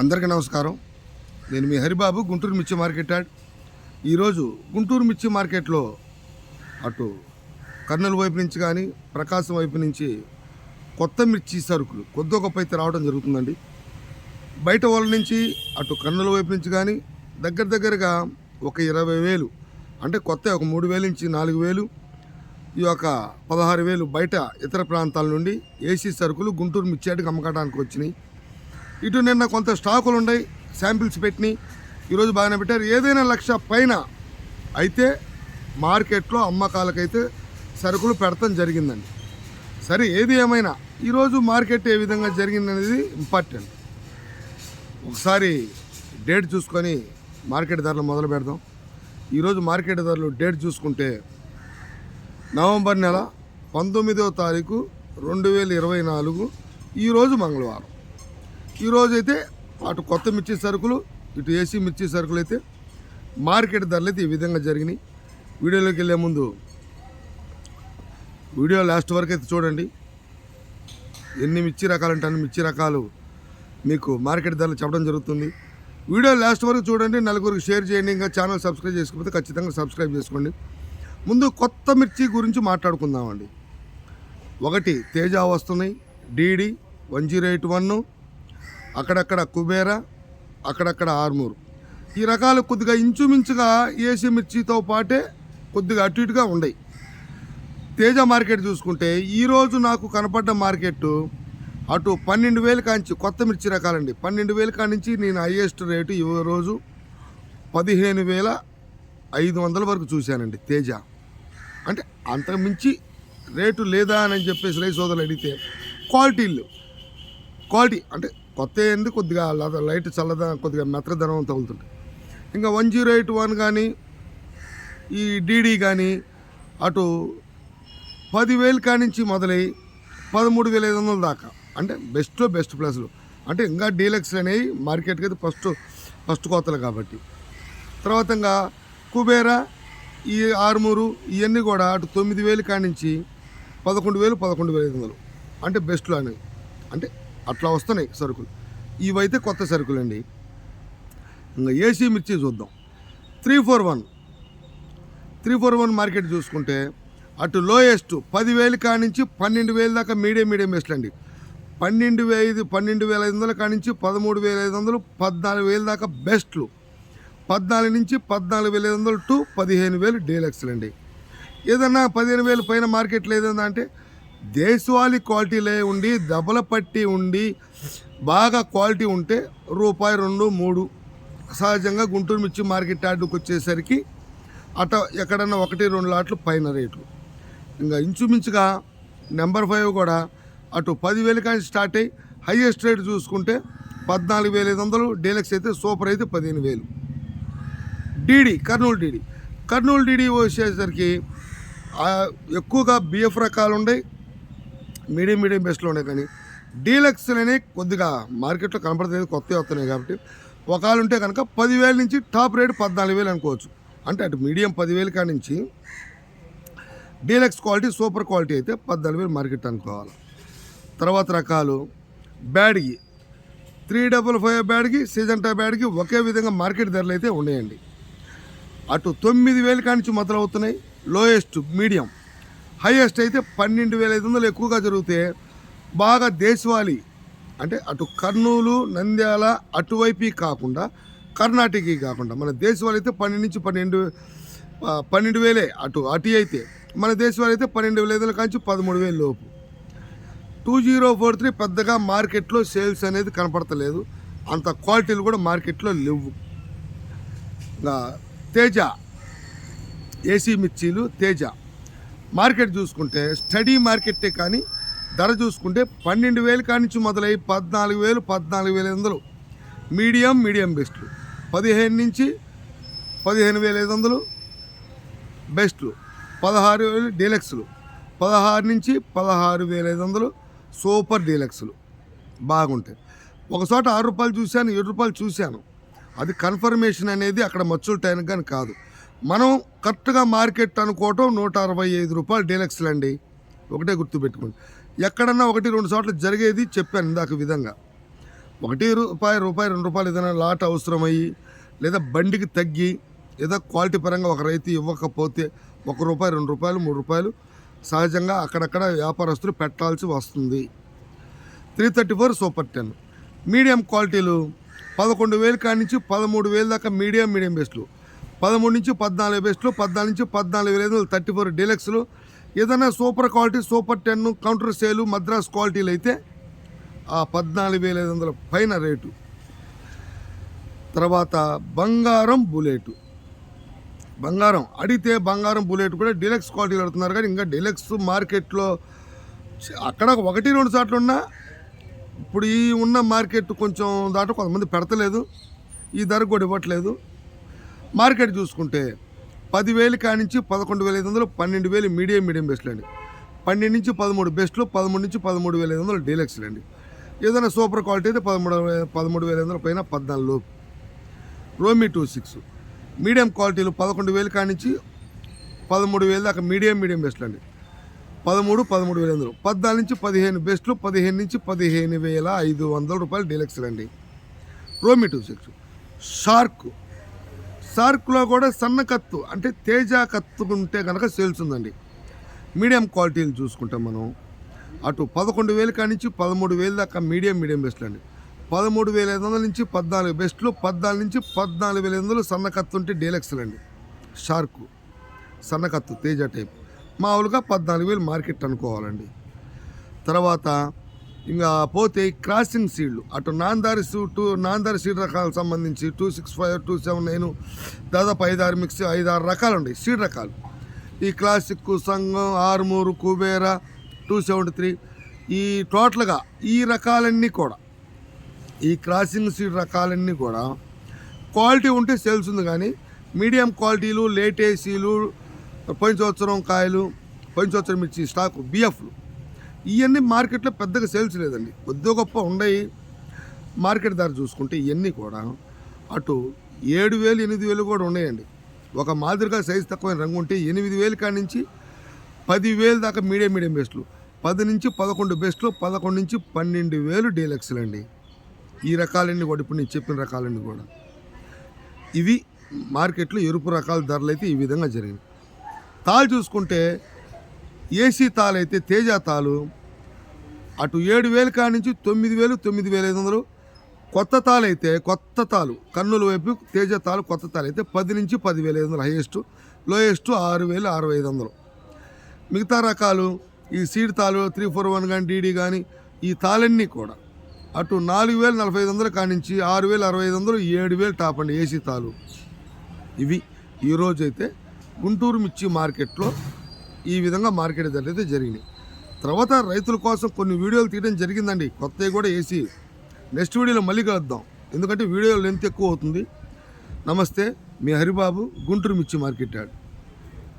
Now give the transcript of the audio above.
అందరికీ నమస్కారం. నేను మీ హరిబాబు గుంటూరు మిర్చి మార్కెట్ యాడ్. ఈరోజు గుంటూరు మిర్చి మార్కెట్లో అటు కర్నూలు వైపు నుంచి కానీ ప్రకాశం వైపు నుంచి కొత్త మిర్చి సరుకులు కొద్ది గొప్ప అయితే రావడం జరుగుతుందండి. బయట వాళ్ళ నుంచి అటు కర్నూలు వైపు నుంచి కానీ దగ్గర దగ్గరగా ఒక ఇరవై వేలు అంటే కొత్త ఒక మూడు వేలు నుంచి నాలుగు వేలు ఈ యొక్క పదహారు వేలు బయట ఇతర ప్రాంతాల నుండి ఏసీ సరుకులు గుంటూరు మిర్చాటికి అమ్మకటానికి వచ్చినాయి. ఇటు నిన్న కొంత స్టాకులు ఉన్నాయి శాంపిల్స్ పెట్టినాయి ఈరోజు బాగానే పెట్టారు. ఏదైనా లక్ష పైన అయితే మార్కెట్లో అమ్మకాలకైతే సరుకులు పెడతాం జరిగిందండి. సరే ఏది ఏమైనా ఈరోజు మార్కెట్ ఏ విధంగా జరిగిందనేది ఇంపార్టెంట్. ఒకసారి డేట్ చూసుకొని మార్కెట్ ధరలు మొదలు పెడదాం. ఈరోజు మార్కెట్ ధరలు డేట్ చూసుకుంటే నవంబర్ నెల పంతొమ్మిదవ తారీఖు రెండు వేల ఇరవై నాలుగు ఈరోజు మంగళవారం. ఈరోజు అయితే అటు కొత్త మిర్చి సరుకులు ఇటు ఏసీ మిర్చి సరుకులు అయితే మార్కెట్ ధరలు అయితే ఈ విధంగా జరిగినాయి. వీడియోలోకి వెళ్ళే ముందు వీడియో లాస్ట్ వరకు అయితే చూడండి. ఎన్ని మిర్చి రకాలంటే అన్ని మిర్చి రకాలు మీకు మార్కెట్ ధరలు చెప్పడం జరుగుతుంది. వీడియో లాస్ట్ వరకు చూడండి నలుగురికి షేర్ చేయండి ఇంకా ఛానల్ సబ్స్క్రైబ్ చేసుకోకపోతే ఖచ్చితంగా సబ్స్క్రైబ్ చేసుకోండి. ముందు కొత్త మిర్చి గురించి మాట్లాడుకుందామండి. ఒకటి తేజ వస్తున్నాయి DD one zero eight one అక్కడక్కడ కుబేర అక్కడక్కడ ఆర్మూర్. ఈ రకాలు కొద్దిగా ఇంచుమించుగా ఏసీ మిర్చితో పాటే కొద్దిగా అటు ఇటుగా ఉన్నాయి తేజ మార్కెట్ చూసుకుంటే ఈరోజు నాకు కనపడ్డ మార్కెట్ అటు పన్నెండు వేలు కాంచి కొత్త మిర్చి రకాలండి. పన్నెండు వేలు కానించి నేను హైయెస్ట్ రేటు ఈ రోజు పదిహేను వేల ఐదు వందల వరకు చూశానండి తేజ. అంటే అంతకు మించి రేటు లేదా అని చెప్పేసి రైస్ సోదరులు అడిగితే క్వాలిటీలు. క్వాలిటీ అంటే కొత్త ఏంది కొద్దిగా లైట్ చల్లదనం కొద్దిగా మెత్తదనం తగులుతుంటాయి ఇంకా వన్ జీరో ఎయిట్ వన్ కానీ ఈ డీడీ కానీ అటు పదివేలు కానించి మొదలై పదమూడు వేల ఐదు వందల దాకా. అంటే బెస్ట్ బెస్ట్ ప్లస్లు. అంటే ఇంకా డీలక్స్ అనేవి మార్కెట్కి అయితే ఫస్ట్ ఫస్ట్ కోతలు కాబట్టి. తర్వాత ఇంకా కుబేరా ఈ ఆరుమూరు ఇవన్నీ కూడా అటు తొమ్మిది వేలు కానించి పదకొండు వేలు పదకొండు వేల ఐదు వందలు. అంటే బెస్ట్లు అనేవి. అంటే అట్లా వస్తున్నాయి సరుకులు. ఇవైతే కొత్త సరుకులు అండి ఇంకా ఏసీ మిర్చి చూద్దాం. Three four one. Three four one market చూసుకుంటే అటు లోయెస్ట్ పదివేలు కానించి పన్నెండు వేల దాకా మీడియం మీడియం బెస్ట్లు అండి పన్నెండు ఐదు పన్నెండు వేల ఐదు వందల కానించి పదమూడు వేల ఐదు వందలు పద్నాలుగు వేల దాకా బెస్ట్లు. పద్నాలుగు నుంచి పద్నాలుగు వేల ఐదు వందలు టు పదిహేను వేలు డీలక్స్లు అండి ఏదన్నా పదిహేను వేలు పైన మార్కెట్లో ఏదన్నా అంటే దేశవాళీ క్వాలిటీలే ఉండి దెబ్బల పట్టి ఉండి బాగా క్వాలిటీ ఉంటే రూపాయి రెండు మూడు. సహజంగా గుంటూరు మిర్చి మార్కెట్ యార్డుకు వచ్చేసరికి అట ఎక్కడన్నా ఒకటి రెండు లాట్లు పైన రేట్లు. ఇంకా ఇంచుమించుగా నెంబర్ ఫైవ్ కూడా అటు పదివేలు కానీ స్టార్ట్ అయ్యి హైయెస్ట్ రేట్ చూసుకుంటే పద్నాలుగు వేల ఐదు వందలు డీలక్స్ అయితే సూపర్ అయితే పదిహేను వేలు. DD Kurnool DD. Kurnool DD వచ్చేసరికి ఎక్కువగా బిఎఫ్ రకాలు ఉన్నాయి మీడియం మీడియం బెస్ట్లోనే ఉన్నాయి కానీ డీలక్స్ అనేవి కొద్దిగా మార్కెట్లో కనపడలేదు కొత్తవి వస్తున్నాయి కాబట్టి ఒకవేళ ఉంటే కనుక పదివేల నుంచి టాప్ రేట్ పద్నాలుగు వేలు అనుకోవచ్చు. అంటే అటు మీడియం పదివేలు కాడి నుంచి డీలక్స్ క్వాలిటీ సూపర్ క్వాలిటీ అయితే పద్నాలుగు వేలు మార్కెట్ అనుకోవాలి. తర్వాత రకాలు Byadgi. Three double five Byadgi సీజంటా Byadgi ఒకే విధంగా మార్కెట్ ధరలు అయితే ఉన్నాయండి. అటు తొమ్మిది వేలు కానించి మొదలవుతున్నాయి. Lowest medium. హైయెస్ట్ అయితే పన్నెండు వేల ఐదు వందలు ఎక్కువగా జరిగితే బాగా దేశవాళీ. అంటే అటు కర్నూలు నంద్యాల అటువైపు కాకుండా కర్ణాటకకి కాకుండా మన దేశవాళీ అయితే పన్నెండు నుంచి పన్నెండు పన్నెండు వేలే అటు అటు అయితే. మన దేశవాళీ అయితే పన్నెండు వేల ఐదు వందల కాంచి పదమూడు వేల లోపు. టూ జీరో ఫోర్ త్రీ పెద్దగా మార్కెట్లో సేల్స్ అనేది కనపడతలేదు. అంత క్వాలిటీలు కూడా మార్కెట్లో లేవు. తేజ ఏసీ మిర్చీలు తేజ. మార్కెట్ చూసుకుంటే స్టడీ మార్కెట్టే కానీ ధర చూసుకుంటే పన్నెండు వేలు కానించి మొదలై పద్నాలుగు వేలు పద్నాలుగు వేల ఐదు వందలు. మీడియం మీడియం బెస్ట్లు పదిహేను నుంచి పదిహేను వేల ఐదు వందలు బెస్ట్లు పదహారు వేలు డీలక్స్లు. పదహారు నుంచి పదహారు వేల ఐదు వందలు సూపర్ డీలక్స్లు. బాగుంటాయి. ఒక చోట ఆరు రూపాయలు చూశాను ఏడు రూపాయలు చూశాను. అది కన్ఫర్మేషన్ అనేది అక్కడ మచ్చుల టైం కానీ కాదు. మనం కరెక్ట్గా మార్కెట్ అనుకోవటం నూట అరవై ఐదు రూపాయలు డీలక్స్లు అండి. ఒకటే గుర్తుపెట్టుకోండి. ఎక్కడన్నా ఒకటి రెండు చోట్ల జరిగేది చెప్పాను ఇందాక విధంగా. ఒకటి రూపాయి రూపాయి రెండు రూపాయలు ఏదైనా లాట్ అవసరమయ్యి లేదా బండికి తగ్గి ఏదో క్వాలిటీ పరంగా ఒక రైతు ఇవ్వకపోతే ఒక రూపాయి రెండు రూపాయలు మూడు రూపాయలు సహజంగా అక్కడక్కడ వ్యాపారస్తులు పెట్టాల్సి వస్తుంది. Three thirty four super ten. Medium క్వాలిటీలు పదకొండు వేలు కానించి నుంచి పదమూడు వేలు దాకా మీడియం మీడియం బెస్ట్లు పదమూడు నుంచి పద్నాలుగు బెస్ట్లు పద్నాలుగు నుంచి పద్నాలుగు వేల ఐదు వందలు థర్టీ ఫోర్ డీలక్స్లు ఏదైనా super quality super ten counter sale Madras క్వాలిటీలు అయితే ఆ పద్నాలుగు వేల ఐదు వందల పైన రేటు. తర్వాత బంగారం బుల్లెట్. బంగారం అడిగితే బంగారం బుల్లెట్ కూడా డీలక్స్ క్వాలిటీలు అడుగుతున్నారు కానీ ఇంకా డీలక్స్ మార్కెట్లో అక్కడ ఒకటి రెండు సార్లు ఉన్నా ఇప్పుడు ఈ ఉన్న మార్కెట్ కొంచెం దాట కొంతమంది పెడతలేదు. ఈ ధర కూడా ఇవ్వట్లేదు. మార్కెట్ చూసుకుంటే పదివేలు కానించి పదకొండు వేల ఐదు వందలు పన్నెండు వేలు మీడియం మీడియం బెస్ట్లు అండి. పన్నెండు నుంచి పదమూడు బెస్ట్లు పదమూడు నుంచి పదమూడు వేల ఐదు వందలు డీలక్స్లు అండి. ఏదైనా సూపర్ క్వాలిటీ అయితే పదమూడు పదమూడు వేల ఐదు వందల పైన పద్నాలుగు లోపు. రోమీ టూ సిక్స్ మీడియం క్వాలిటీలు పదకొండు వేలు కానించి పదమూడు వేలు దాకా మీడియం మీడియం బెస్ట్లు అండి. పదమూడు పదమూడు వేల వందలు. పద్నాలుగు నుంచి పదిహేను బెస్ట్లు పదిహేను నుంచి పదిహేను వేల ఐదు వందల రూపాయలు డీలక్స్లు అండి. రోమి టూ సిక్స్ షార్క్ షార్క్లో కూడా సన్న కత్తు అంటే తేజ కత్తు ఉంటే కనుక సేల్స్ ఉందండి. మీడియం క్వాలిటీని చూసుకుంటాం మనం. అటు పదకొండు వేలు కానించి పదమూడు వేలు దాకా మీడియం మీడియం బెస్ట్లు అండి. పదమూడు వేల ఐదు వందల నుంచి పద్నాలుగు బెస్ట్లు పద్నాలుగు నుంచి పద్నాలుగు వేల ఐదు వందలు సన్న కత్తు ఉంటే డీలక్స్లు అండి. షార్కు సన్నకత్తు తేజ టైప్. మామూలుగా పద్నాలుగు వేలు మార్కెట్ అనుకోవాలండి. తర్వాత ఇంకా పోతే క్రాసింగ్ సీడ్లు. అటు నాందారి టూ నాందారి సీడ్ రకాలకు సంబంధించి two six five two seven nine దాదాపు ఐదు ఆరు మిక్స్ ఐదు ఆరు రకాలు ఉన్నాయి సీడ్ రకాలు. ఈ క్లాసిక్ సంఘం ఆరుమూరు కుబేరా టూ సెవెంటీ త్రీ. ఈ టోటల్గా ఈ రకాలన్నీ కూడా ఈ క్రాసింగ్ సీడ్ రకాలన్నీ కూడా క్వాలిటీ ఉంటే సేల్స్ ఉంది కానీ మీడియం క్వాలిటీలు లేటేసీలు పంచవత్సరం సంవత్సరం కాయలు పంచవత్సరం సంవత్సరం మిర్చి స్టాకు బిఎఫ్లు. ఇవన్నీ మార్కెట్లో పెద్దగా సేల్స్ లేదండి. కొద్దిగా గొప్ప ఉండయి. మార్కెట్ ధర చూసుకుంటే ఇవన్నీ కూడా అటు ఏడు వేలు ఎనిమిది వేలు కూడా ఉన్నాయండి. ఒక మాదిరిగా సైజు తక్కువైన రంగు ఉంటే ఎనిమిది వేలు కాడి నుంచి పదివేలు దాకా మీడియం మీడియం బెస్ట్లు. పది నుంచి పదకొండు బెస్ట్లు పదకొండు నుంచి పన్నెండు వేలు డీలక్స్లు అండి. ఈ రకాలన్నీ కూడా ఇప్పుడు నేను చెప్పిన రకాలన్నీ కూడా. ఇవి మార్కెట్లో ఎరుపు రకాల ధరలు అయితే ఈ విధంగా జరిగింది తాళ్ళు చూసుకుంటే ఏసీ తాలు అయితే తేజ తాలు అటు ఏడు వేలు కాడి నుంచి తొమ్మిది వేలు తొమ్మిది వేల ఐదు వందలు. కొత్త తాలు అయితే కొత్త తాలు కన్నుల వైపు తేజ తాలు కొత్త తాలు అయితే పది నుంచి పదివేల ఐదు వందలు హైయెస్ట్ లోయెస్ట్ ఆరు వేలు అరవై ఐదు వందలు. మిగతా రకాలు ఈ సీడ్ తాలు త్రీ ఫోర్ వన్ కానీ డీడీ కానీ ఈ తాళన్నీ కూడా. అటు నాలుగు వేల నలభై ఐదు వందలు కానించి ఆరు వేలు అరవై ఐదు వందలు ఏడు వేలు టాప్ అండి ఏసీ తాలు ఇవి ఈరోజు అయితే గుంటూరు మిర్చి మార్కెట్లో ఈ విధంగా మార్కెట్ ధరలు అయితే జరిగినాయి తర్వాత రైతుల కోసం కొన్ని వీడియోలు తీయడం జరిగిందండి. కొత్తవి కూడా వేసి నెక్స్ట్ వీడియోలో మళ్ళీ కలుద్దాం. ఎందుకంటే వీడియో లెంత్ ఎక్కువ అవుతుంది. నమస్తే మీ హరిబాబు గుంటూరు మిర్చి మార్కెట్ యాడ్.